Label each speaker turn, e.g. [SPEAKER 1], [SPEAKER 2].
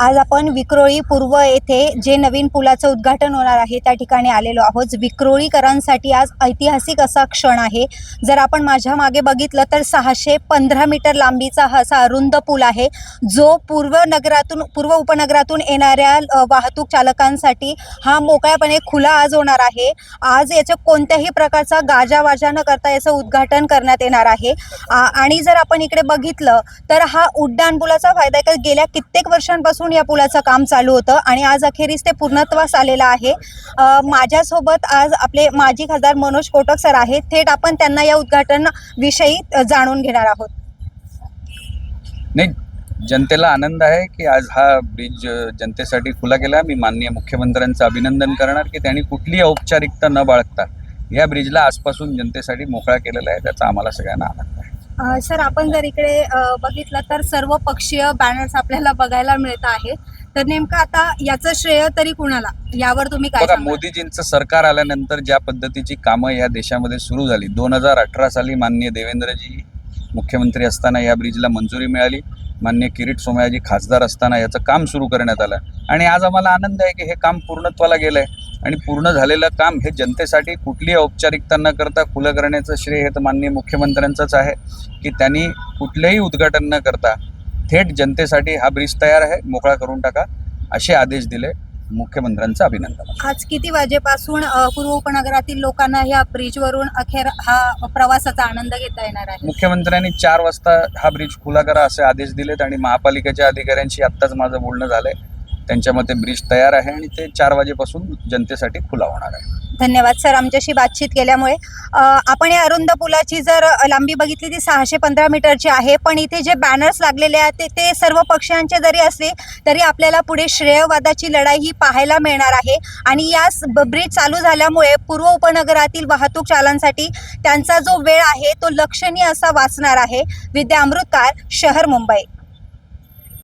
[SPEAKER 1] आज आपण विक्रोळी पूर्व येथे जे नवीन पुलाचं उद्घाटन होणार आहे त्या ठिकाणी आलेलो आहोत. विक्रोळीकरांसाठी आज ऐतिहासिक असा क्षण आहे. जर आपण माझ्या मागे बघितलं तर सहाशे पंधरा मीटर लांबीचा हा असा अरुंद पूल आहे. जो पूर्व नगरातून पूर्व उपनगरातून येणाऱ्या वाहतूक चालकांसाठी हा मोकळ्यापणे खुला आज होणार आहे. आज याच्या कोणत्याही प्रकारचा गाजावाजा न करता याचं उद्घाटन करण्यात येणार आहे. आ- आणि जर आपण इकडे बघितलं तर हा उड्डाण पुलाचा फायदा आहे गेल्या गेल्या कित्येक वर्षांपासून या पुलाचं काम चालू होतं आणि आज अखेरीस ते पूर्णत्वास आलेलं आहे. माझ्यासोबत आज आपले माजी खासदार मनोज कोटक सर आहेत. थेट आपण त्यांना या उद्घाटन विषयी जाणून घेणार आहोत.
[SPEAKER 2] नाही जनतेला आनंद आहे की आज हा ब्रिज जनतेसाठी खुला गेला. मी माननीय मुख्यमंत्र्यांचं अभिनंदन करणार की त्यांनी कुठलीही औपचारिकता न बाळगता या ब्रिजला आजपासून जनतेसाठी मोकळा केलेला आहे. त्याचा आम्हाला सगळ्यांना आनंद
[SPEAKER 1] सर आपण जर इकडे बघितलं तर सर्व पक्षीय बॅनर्स आपल्याला बघायला मिळत आहे तर नेमकं आता याचं श्रेय तरी कुणाला? यावर तुम्ही काय?
[SPEAKER 2] मोदीजींचं सरकार आल्यानंतर ज्या पद्धतीची कामं या देशामध्ये सुरू झाली दोन हजार अठरा साली माननीय देवेंद्रजी मुख्यमंत्री असताना या ब्रिजला मंजुरी मिळाली. मान्य किरीट सोमयाजी खासदार असताना याचं काम सुरू करण्यात आलं. आणि आज आम्हाला आनंद आहे की हे काम पूर्णत्वाला गेलं आहे आणि पूर्ण झालेलं काम हे जनतेसाठी कुठलीही औपचारिकता न करता खुलं करण्याचं श्रेय हे तर माननीय मुख्यमंत्र्यांचंच आहे की त्यांनी कुठलंही उद्घाटन न करता थेट जनतेसाठी हा ब्रिज तयार आहे मोकळा करून टाका असे आदेश दिले मुख्यमंत्र्यांचं अभिनंदन.
[SPEAKER 1] आज किती वाजेपासून पूर्व उपनगरातील लोकांना या ब्रिजवरून अखेर हा प्रवासाचा आनंद घेता येणार आहे?
[SPEAKER 2] मुख्यमंत्र्यांनी चार वाजता हा ब्रिज खुला करा असे आदेश दिलेत आणि महापालिकेच्या अधिकाऱ्यांशी आत्ताच माझं बोलणं झालंय. त्यांच्या मते ब्रिज तयार आहे आणि ते चार वाजेपासून जनतेसाठी खुला होणार आहे.
[SPEAKER 1] धन्यवाद सर. आमच्याशी बातचीत केल्यामुळे अ, आपण या अरुंद पुलाची जर लांबी बघितली ती सहाशे पंधरा मीटरची आहे पण इथे जे बॅनर्स लागलेले आहेत ते ते सर्व पक्षांचे जरी असले तरी आपल्याला पुढे श्रेयवादाची लढाई ही पाहायला मिळणार आहे. आणि या स- ब- ब्रिज चालू झाल्यामुळे पूर्व उपनगरातील वाहतूक चालांसाठी त्यांचा जो वेळ आहे तो लक्षणीय असा वाचणार आहे. विद्या अमृतकार शहर मुंबई.